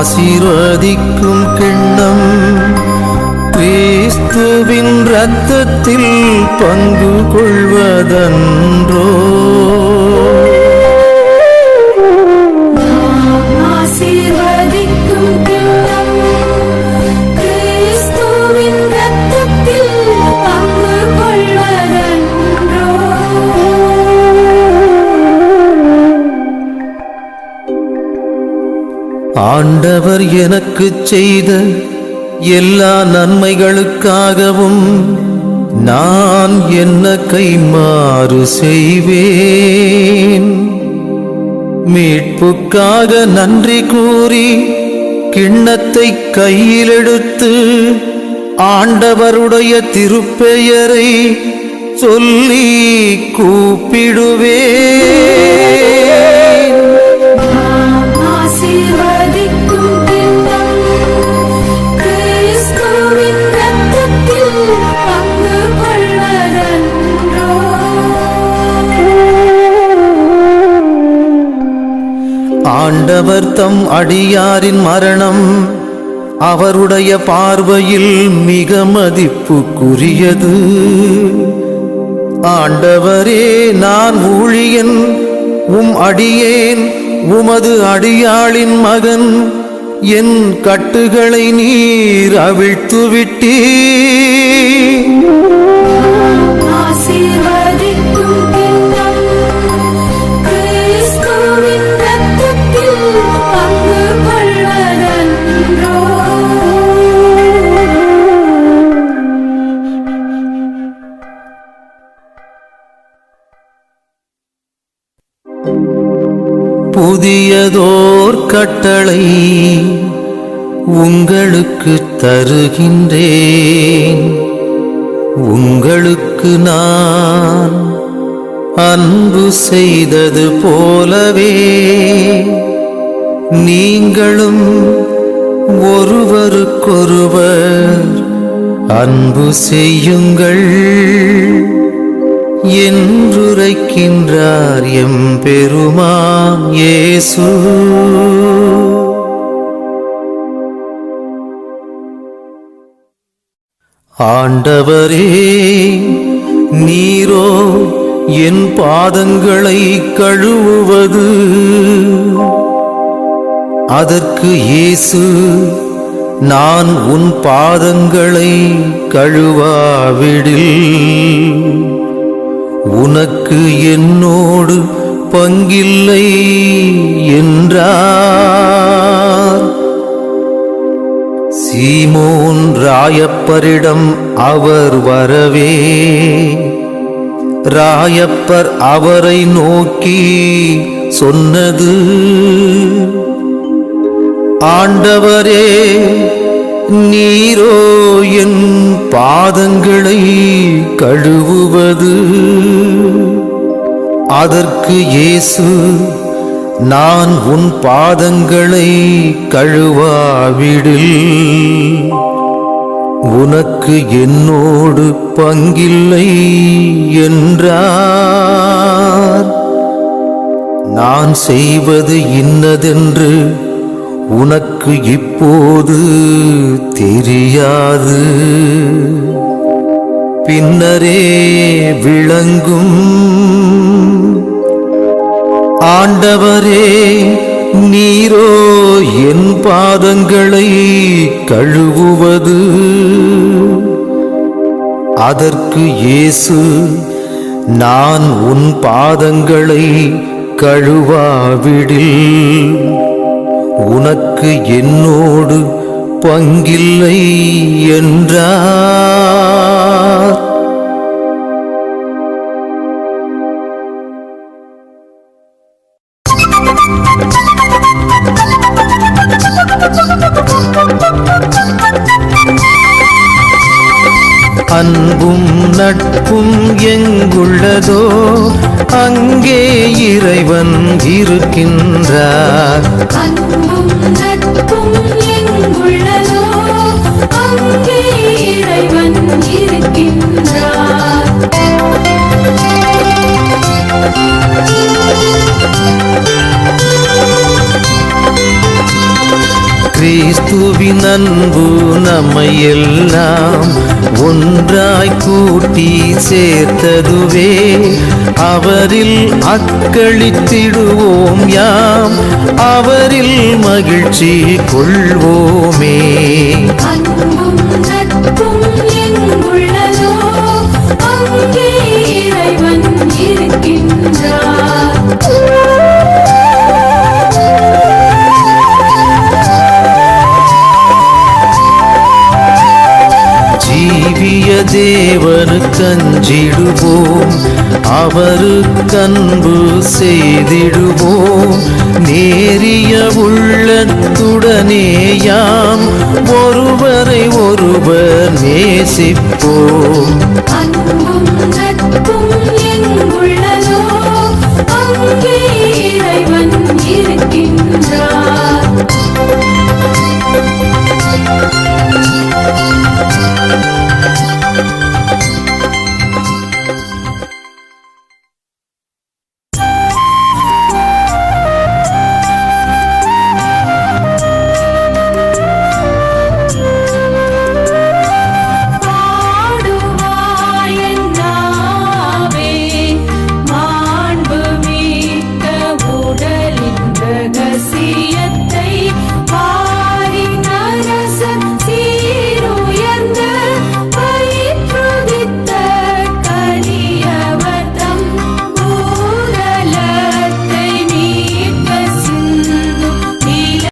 ஆசீர்வதிக்கும் கிண்ணம். கிறிஸ்துவின் ரத்தத்தில் பங்கு கொள்வதன்றோ ஆண்டவர் எனக்கு செய்த எல்லா நன்மைகளுக்காகவும் நான் என்ன கைமாறு செய்வேன். மீட்புக்காக நன்றி கூறி கிண்ணத்தை கையில் எடுத்து ஆண்டவருடைய திருப்பெயரை சொல்லி கூப்பிடுவேன். ஆண்டவர் அடியாரின் மரணம். அவருடைய பார்வையில் மிக மதிப்புக்குரியது. ஆண்டவரே நான் ஊழியன் உம் அடியேன் உமது அடியாளின் மகன். என் கட்டுகளை நீர் அவிழ்த்து விட்டீர் புதியதோர் கட்டளை உங்களுக்கு தருகின்றேன். உங்களுக்கு நான் அன்பு செய்தது போலவே நீங்களும் ஒருவருக்கொருவர் அன்பு செய்யுங்கள். என்றுரைக்கின்றார் எம் பெருமான் இயேசு. ஆண்டவரே நீரோ என் பாதங்களை கழுவுவது. அதற்கு இயேசு நான் உன் பாதங்களை கழுவாவிடில். உனக்கு என்னோடு பங்கில்லை என்றார். சீமோன் ராயப்பரிடம் அவர் வரவே ராயப்பர் அவரை நோக்கி சொன்னது ஆண்டவரே நீரோ என் பாதங்களை கழுவுவது. அதற்கு இயேசு நான் உன் பாதங்களை கழுவாவிடில். உனக்கு என்னோடு பங்கில்லை என்றார். நான் செய்வது இன்னதென்று உனக்கு இப்போது தெரியாது. பின்னரே விளங்கும் ஆண்டவரே நீரோ என் பாதங்களை கழுவுவது. அதற்கு இயேசு நான் உன் பாதங்களை கழுவாவிடில். உனக்கு என்னோடு பங்கில்லை என்றார். அன்பும் நட்பும் எங்குள்ளதோ அங்கே இறைவன் இருக்கின்றார். கிறிஸ்துவின் அன்பு நம்மை எல்லாம் ஒன்றாய் கூட்டி சேர்த்ததுவே அவரில் அக்களித்திடுவோம் யாம். அவரில் மகிழ்ச்சி கொள்வோமே. தேவனுக்கு அஞ்சிடுவோம் அவருக்கன்பு செய்திடுவோம். நேரிய உள்ளத்துடனே யாம் ஒருவரை ஒருவர் நேசிப்போம்.